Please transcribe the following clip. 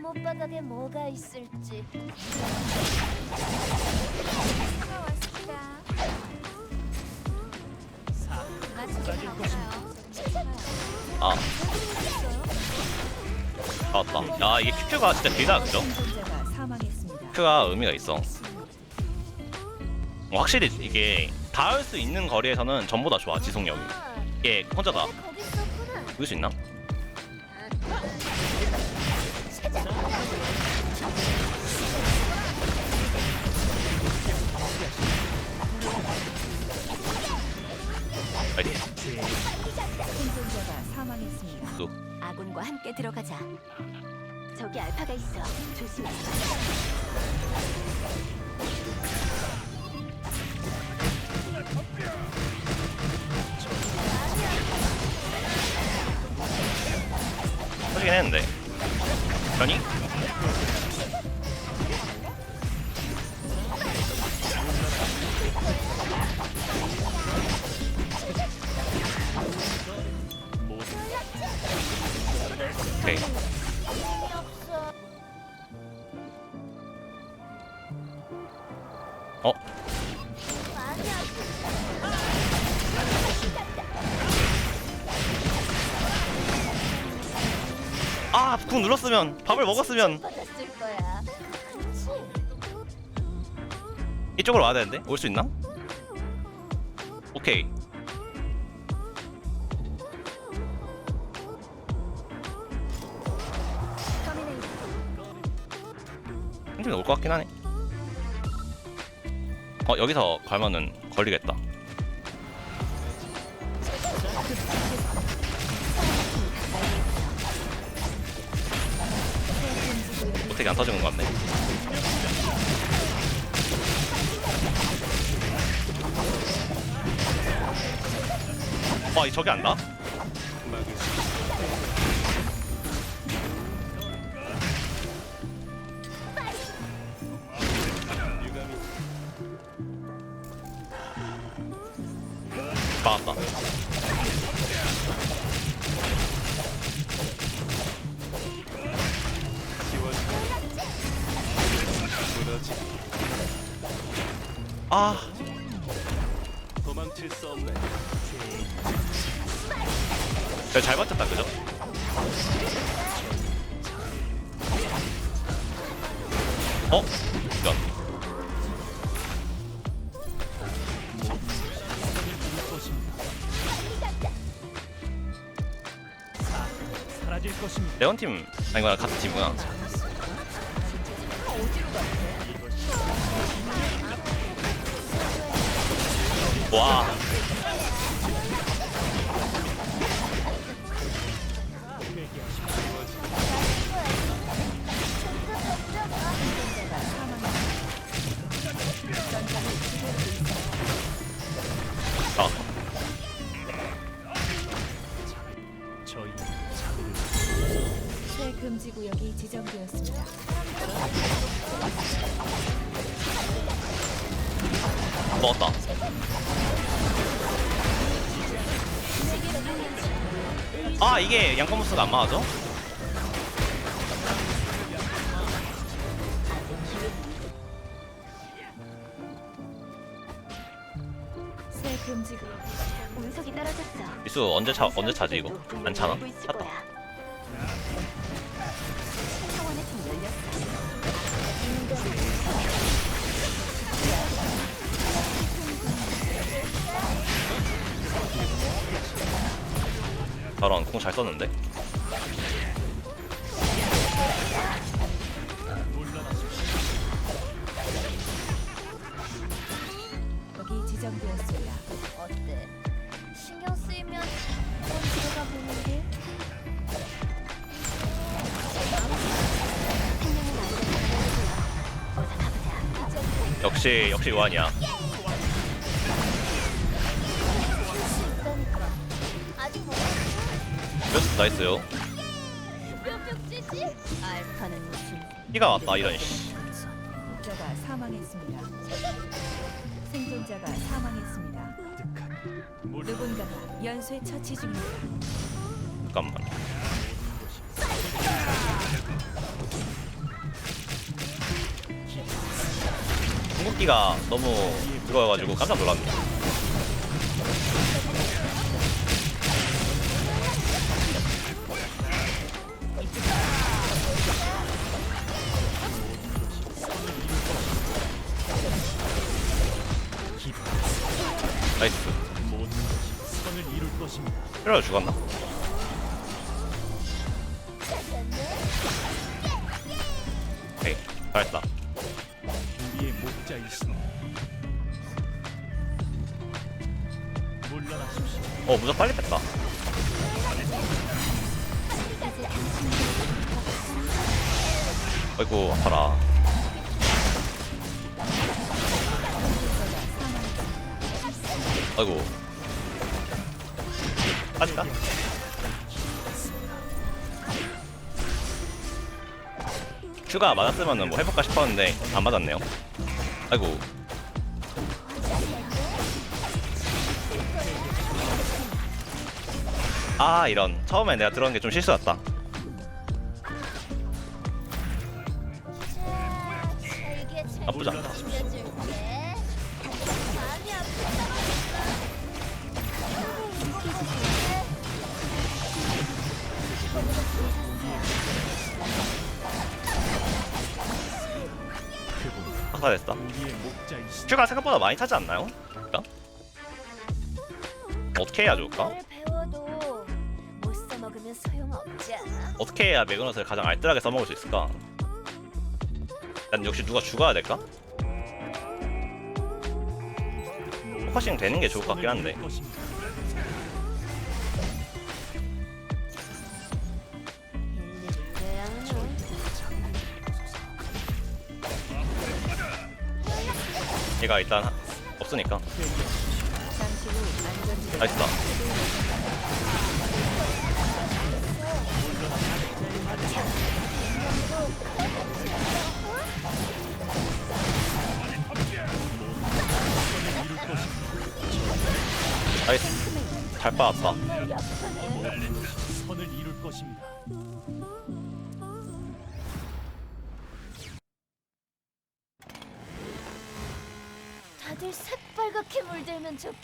못 바닥에 뭐가 있을지. 아 맞다 야 이게 큐큐가 진짜 길다 그죠? 생존자가 사망했습니다. 큐가 의미가 있어 어, 확실히 이게 닿을 수 있는 거리에서는 전보다 좋아 지속력이 아, 이게 혼자다 왜 거기 있었구나. 보일 수 있나? 알파가 있어. 조심해. 터지긴 했는데 변이? 어? 아! 궁 눌렀으면 밥을 먹었으면. 이쪽으로 와야 되는데? 올 수 있나? 오케이 한팀 올것 같긴 하네 어 여기서 가면은 걸리겠다 어떻게 안 터지는 것 같네 와, 이 저기 안다? 막았다. 아, 도망칠 수 없네. 야, 잘 버텼다, 그죠? 어? 이 레온 팀, 아니구나, 같은 팀이구나. 와, 금지 구역이 지정되었습니다. 먹었다. 아, 이게 양꺼무스가 안 맞아져? 새 금지 구역 운석이 떨어졌어. 미수 언제 차, 언제 차지, 이거? 안 차나? 찼다. 저런, 공잘 썼는데? 여기 지정되었습니다. 어때? 신경 쓰이면 한번 들어가 보는 게. 어서 가보자. 역시, 역시 요한이야. 나이스요. 피가 왔다 이런 씨. 생존자가 사망했습니다. 누군가 연쇄 처치 중입니다. 잠깐만. 궁극기가 너무 들어와가지고 깜짝 놀랐네. 이러다 죽었나? 오케이 잘했다. 목자이시니 물러나십시오. 어 무적 빨리 뺐다. 아이고 아파라. 아이고. 빠질까? 큐가 맞았으면 뭐 해볼까 싶었는데 안 맞았네요. 아이고. 아 이런 처음에 내가 들어간 게 좀 실수였다. 나쁘지 않다. 많이 아프다. 그분 아까 됐다. 우리의 목자이시니 큐가 생각보다 많이 차지 않나요? 그러니까? 어떻게 해야 좋을까? 어떻게 해야 매그넛을 가장 알뜰하게 써먹을 수 있을까? 난 역시 누가 죽어야 될까? 포커싱 되는 게 좋을 것 같긴 한데 얘가 일단 하- 없으니까. 나이스다. 나이스. 잘 빠졌다. 선을 이룰 것입니다. 다들 새빨갛게 물들면 좋겠다.